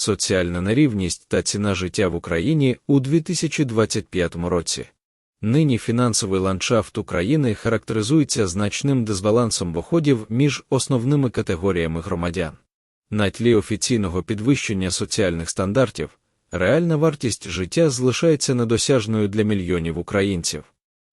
соціальна нерівність та ціна життя в Україні у 2025 році. Нині фінансовий ландшафт України характеризується значним дисбалансом доходів між основними категоріями громадян. На тлі офіційного підвищення соціальних стандартів, реальна вартість життя залишається недосяжною для мільйонів українців.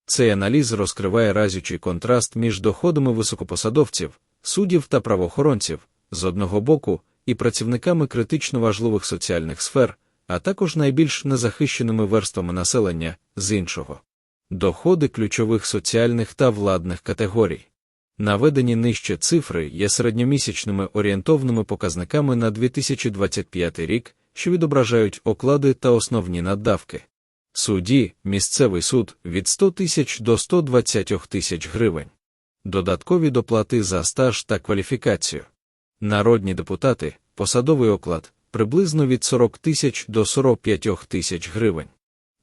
Цей аналіз розкриває разючий контраст між доходами високопосадовців, суддів та правоохоронців з одного боку і працівниками критично важливих соціальних сфер, а також найбільш незахищеними верствами населення з іншого. Доходи ключових соціальних та владних категорій. Наведені нижче цифри є середньомісячними орієнтовними показниками на 2025 рік, що відображають оклади та основні наддавки. Суді, місцевий суд від 100 тисяч до 120 тисяч гривень. Додаткові доплати за стаж та кваліфікацію. Народні депутати, посадовий оклад приблизно від 40 тисяч до 45 тисяч гривень.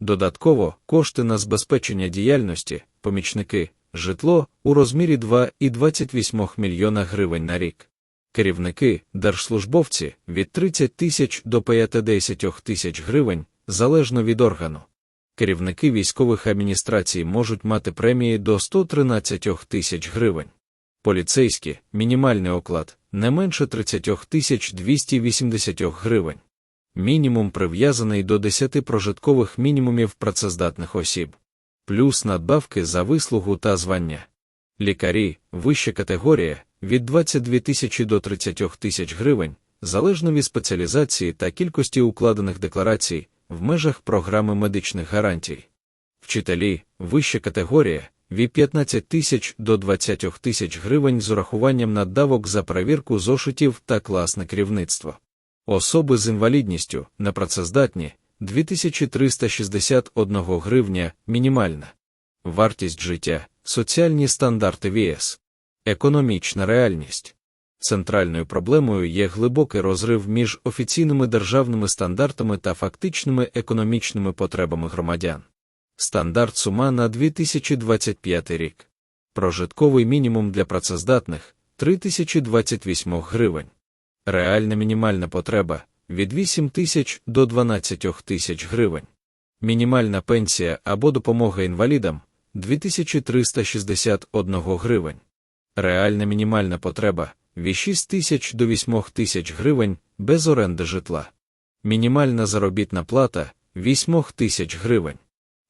Додатково кошти на забезпечення діяльності, помічники, житло у розмірі 2,28 мільйона гривень на рік. Керівники, держслужбовці від 30 тисяч до 50 тисяч гривень залежно від органу. Керівники військових адміністрацій можуть мати премії до 113 тисяч гривень. Поліцейські мінімальний оклад не менше 30 тисяч 280 гривень. Мінімум прив'язаний до 10 прожиткових мінімумів працездатних осіб, плюс надбавки за вислугу та звання. Лікарі, вища категорія від 22 тисячі до 30 тисяч гривень, залежно від спеціалізації та кількості укладених декларацій в межах програми медичних гарантій. Вчителі, вища категорія від 15 тисяч до 20 тисяч гривень з урахуванням наддавок за перевірку зошитів та класне керівництво. Особи з інвалідністю непрацездатні 2361 гривня мінімальна. Вартість життя, соціальні стандарти ВІС, економічна реальність. Центральною проблемою є глибокий розрив між офіційними державними стандартами та фактичними економічними потребами громадян. Стандарт сума на 2025 рік. Прожитковий мінімум для працездатних 3028 гривень. Реальна мінімальна потреба від 8 тисяч до 12 тисяч гривень. Мінімальна пенсія або допомога інвалідам 2361 гривень. Реальна мінімальна потреба від 6 тисяч до 8 тисяч гривень без оренди житла. Мінімальна заробітна плата 8 тисяч гривень.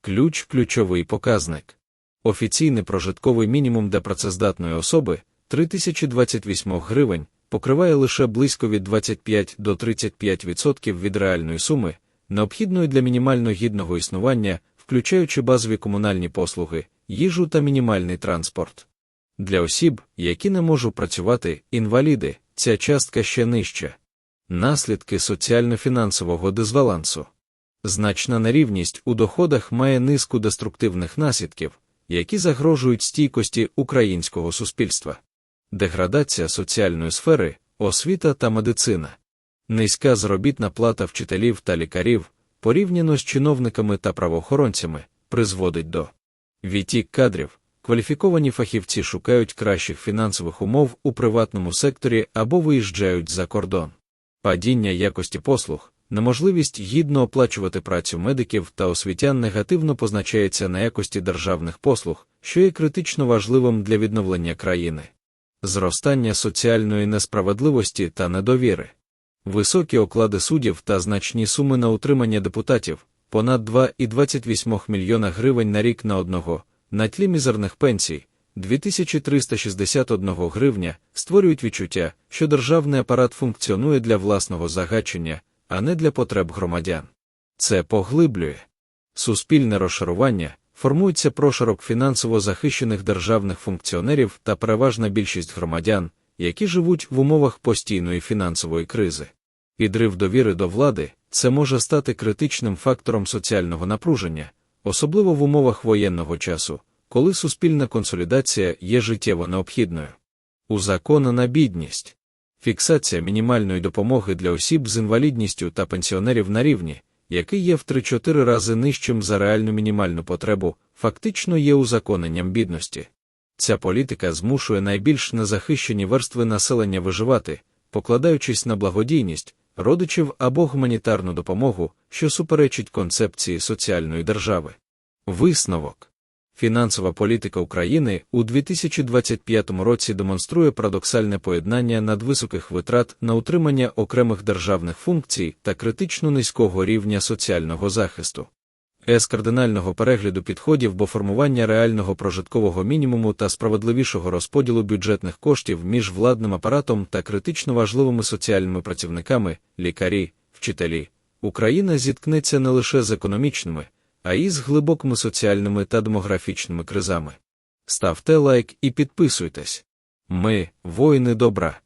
Ключ ключовий показник. Офіційний прожитковий мінімум для працездатної особи 3028 гривень покриває лише близько від 25 до 35% від реальної суми, необхідної для мінімально гідного існування, включаючи базові комунальні послуги, їжу та мінімальний транспорт. Для осіб, які не можуть працювати, інваліди, ця частка ще нижча. Наслідки соціально-фінансового дисбалансу. Значна нерівність у доходах має низку деструктивних наслідків, які загрожують стійкості українського суспільства. Деградація соціальної сфери, освіта та медицина, низька заробітна плата вчителів та лікарів, порівняно з чиновниками та правоохоронцями, призводить до відтік кадрів. Кваліфіковані фахівці шукають кращих фінансових умов у приватному секторі або виїжджають за кордон. Падіння якості послуг, неможливість гідно оплачувати працю медиків та освітян негативно позначається на якості державних послуг, що є критично важливим для відновлення країни, зростання соціальної несправедливості та недовіри, високі оклади суддів та значні суми на утримання депутатів понад 2,28 мільйона гривень на рік на одного. На тлі мізерних пенсій 2361 гривня створюють відчуття, що державний апарат функціонує для власного загачення, а не для потреб громадян. Це поглиблює суспільне розшарування, формується прошарок фінансово захищених державних функціонерів та переважна більшість громадян, які живуть в умовах постійної фінансової кризи. Підрив довіри до влади це може стати критичним фактором соціального напруження особливо в умовах воєнного часу, коли суспільна консолідація є життєво необхідною. Узаконена бідність, фіксація мінімальної допомоги для осіб з інвалідністю та пенсіонерів на рівні, який є в 3-4 рази нижчим за реальну мінімальну потребу, фактично є узаконенням бідності. Ця політика змушує найбільш незахищені верстви населення виживати, покладаючись на благодійність, родичів або гуманітарну допомогу, що суперечить концепції соціальної держави. Висновок Фінансова політика України у 2025 році демонструє парадоксальне поєднання надвисоких витрат на утримання окремих державних функцій та критично низького рівня соціального захисту. З кардинального перегляду підходів до формування реального прожиткового мінімуму та справедливішого розподілу бюджетних коштів між владним апаратом та критично важливими соціальними працівниками, лікарі, вчителі, Україна зіткнеться не лише з економічними, а і з глибокими соціальними та демографічними кризами. Ставте лайк і підписуйтесь. Ми воїни добра.